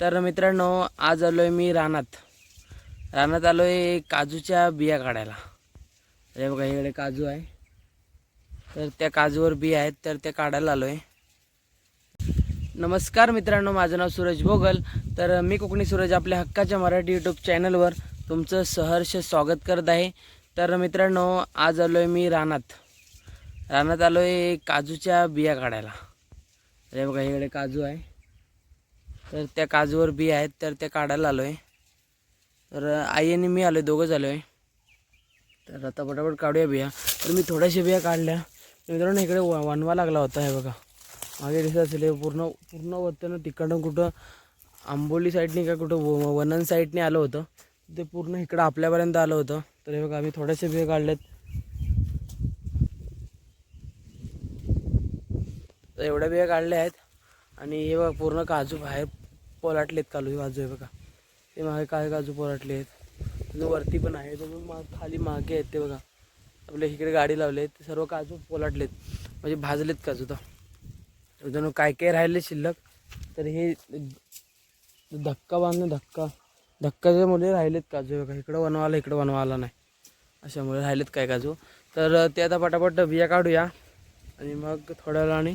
तर मित्रांनो आज आलो आहे मी रानात. रानात आलो आहे काजूच्या बिया काढायला. हे बघा इकडे काजू आहे. तर त्या काजूवर बिया आहेत तर त्या काढायला आलो आहे नमस्कार मित्रांनो माझं नाव सूरज भोगल. तर मी कोकणी सूरज आपल्या हक्काच्या मराठी यूट्यूब चॅनलवर तुमचं सहर्ष स्वागत करत आहे. तर मित्रांनो आज आलो आहे मी रानात. रानात आलो आहे काजूच्या बिया काढायला. हे बघा इकडे काजू आहे. तर त्या काजूवर बिया आहेत तर त्या काढायला आलो आहे तर आई आणि मी आलो आहे दोघंच आलो आहे तर आता पटापट काढूया बिया. तर मी थोड्याशा बिया काढल्या. मित्रांनो इकडे व वनवा लागला होता हे बघा. मागे दिसत असेल हे पूर्ण पूर्ण होतं तिकडून कुठं आंबोली साईडने का कुठं व- वनन साईडने आलं होतं. ते पूर्ण इकडं आपल्यापर्यंत आलं होतं. तर हे बघा आम्ही थोड्याशा बिया काढल्यात. तर एवढ्या बिया काढल्या आहेत. आणि हे बघा पूर्ण काजू बाहेर पोलाटलेत कालू काजू आहे बघा. ते मागे काय काजू पोलाटले आहेत अजून वरती पण आहे तर माग खाली मागे आहेत ते बघा. आपल्या इकडे गाडी लावले ते सर्व काजू पोलाटलेत. म्हणजे भाजलेत काजू तर. जणू काय काय राहिले शिल्लक तर हे धक्का बांधून धक्का धक्काच्या मुले राहिलेत काजू बघा. इकडं वनवाला इकडं वनवाला नाही. अशामुळे राहिलेत काय काजू. तर ते आता पटापट बिया काढूया. आणि मग थोड्या वेळाने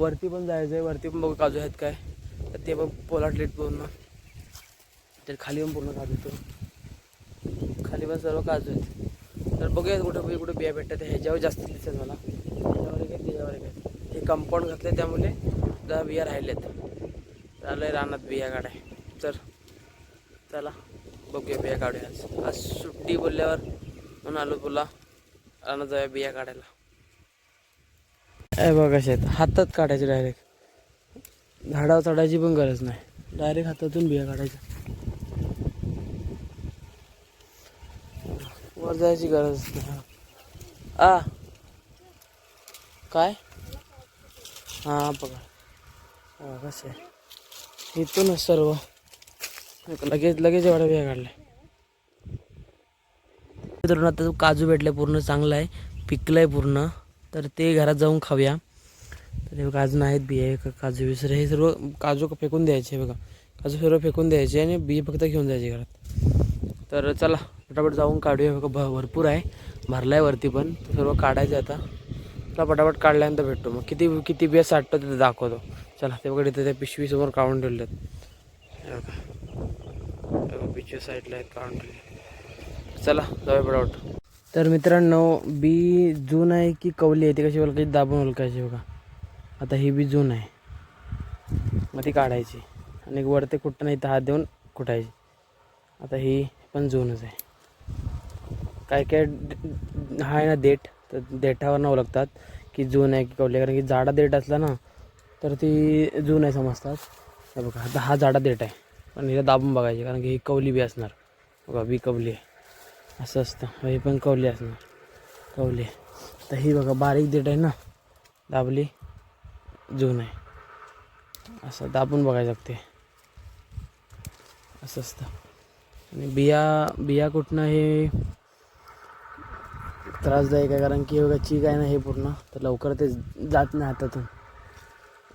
वरती पण जायचं आहे वरती पण बघू काजू आहेत काय. तर ते पण पोलाटलेत पूर्ण तर खाली पण पूर्ण काजू तो खाली पण सर्व काजू आहेत. तर बघूया कुठं म्हणजे कुठे कुठे बिया भेटतात. ह्याच्यावर जास्त दिसतात मला. त्याच्यावर काय त्याच्यावर काय हे कंपाऊंड घातलं त्यामुळे दहा बिया राहिल्यात. चालू आहे रानात बिया काढाय. तर चला बघूया बिया काढूया आज. आज सुट्टी बोलल्यावर म्हणून आलो तुला. रानात जाऊया बिया काढायला. हे बघा शेत हातात काढायचे डायरेक्ट झाडावर चढायची पण गरज नाही. डायरेक्ट हातातून बिया काढायच्या. वर जायची गरज नाही. आ. काय? हां बघा. कसे कसं आहे इथूनच सर्व. लगेच लगेच एवढ्या बिया काढल्या. मित्रांनो आता काजू भेटले पूर्ण चांगलं आहे. पिकलं आहे पूर्ण. तर ते घरात जाऊन खाऊया. तर हे बघा अजून आहेत बिया काजू विसर हे सर्व काजू फेकून द्यायचे बघा. काजू सर्व फेकून द्यायचे आणि बिये फक्त घेऊन जायचे घरात. तर चला पटापट जाऊन काढूया. बघा भ भरपूर आहे. भरला आहे वरती पण. सर्व काढायचं आता. चला पटापट काढल्यानंतर भेटतो. मग किती किती बिया साठतो ते दाखवतो. चला ते बघा तिथे त्या पिशवीसमोर काढून ठेवले आहेत पिशवी साईडला आहेत काढून ठेवले चला जाऊया पटापट. तर मित्रांनो बी जून आहे की कवली आहे ती कशी ओळखायची दाबून ओळखायची बघा. आता ही बी जून आहे. मग ती काढायची. आणि वरती कुठं नाही तर हात देऊन कुठायची. आता ही पण जूनच आहे. काय काय हा आहे ना देठ तर देठावर न ओळखतात की जून आहे की कवली आहे. कारण की जाडा देठ असला ना तर ती जून आहे समजतात. बघा आता हा जाडा देठ आहे. पण हिला दाबून बघायची कारण की ही कवली बी असणार. बघा बी कवली आहे. असं असतं. हे पण कवली असणार. कवली. तर ही बघा बारीक देठ आहे ना. दाबली. जून आहे. असं दाबून बघायला लागते. असं असतं. आणि बिया बिया कुठनं हे त्रासदायक आहे. कारण की बघा चीक आहे ना हे पूर्ण. तर लवकर ते जात नाही हातातून.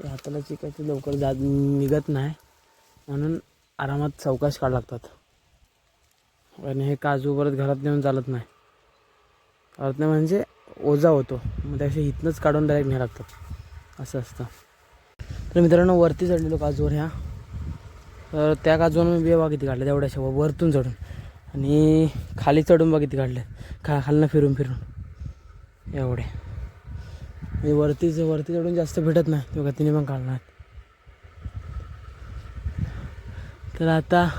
हाताला चीक आहे ते लवकर जात निघत नाही. म्हणून आरामात चौकाश काढ लागतात. आणि हे काजू परत घरात नेऊन चालत नाही. चालत नाही म्हणजे ओझा होतो. मग त्यापेक्षा इथनंच काढून डायरेक्ट न्याय लागतात. असं असतं. तर मित्रांनो वरती चढलेलो काजूवर ह्या. तर त्या काजूवर मी बिया बघा काढल्या तेवढ्याशा वरतून चढून. आणि खाली चढून बघा काढले. काढल्या खा खालनं फिरून फिरून. एवढे. आणि वरतीच वरती चढून जास्त भेटत नाही. तो तिने पण काढणार. तर आता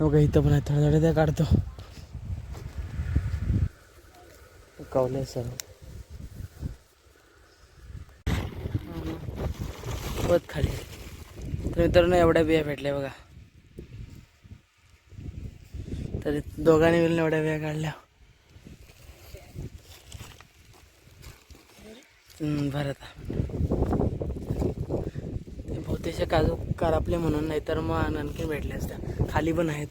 बघा इथं पण आहे थोड्या थोड्या त्या काढतो. कवले सर पत खाली. तर मित्रांनो एवढ्या बिया भेटल्या बघा. तर दोघांनी मिळून एवढ्या बिया काढल्या. बरं आता. बहुतेक काजू करापले म्हणून नाही तर मग आणखी भेटल्या असत्या खाली पण आहेत.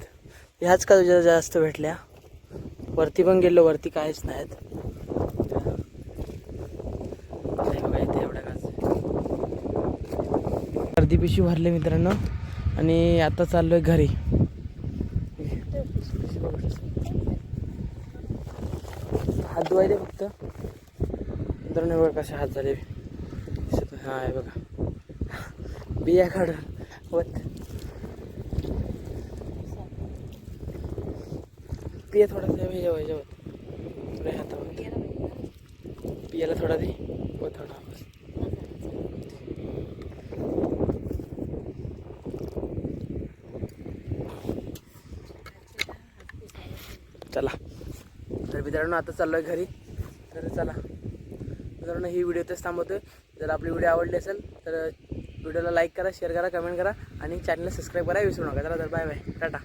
ह्याच काजू जास्त भेटल्या. वरती पण गेलो वरती काहीच नाहीत. एवढ्या काजू अर्धी पिशवी भरले मित्रांनो. आणि आता चाललो आहे घरी. हात धुवायले फक्त. मित्रांनो बघा कसे हात झाले. हा आहे बघा. बिया काढून होत. पिया थोडासा ह्याच्यावर ह्याच्यावर थोड्या हातावर पियाला थोडा दे. व थोडा. चला. तर मित्रांनो आता चाललो आहे घरी. तर चला. मित्रांनो ही व्हिडिओ तेच थांबवतोय. जर आपली व्हिडिओ आवडली असेल तर व्हिडिओला लाईक करा शेअर करा कमेंट करा आणि चॅनलला सबस्क्राईब करा विसरू नका. चला तर बाय बाय. टाटा.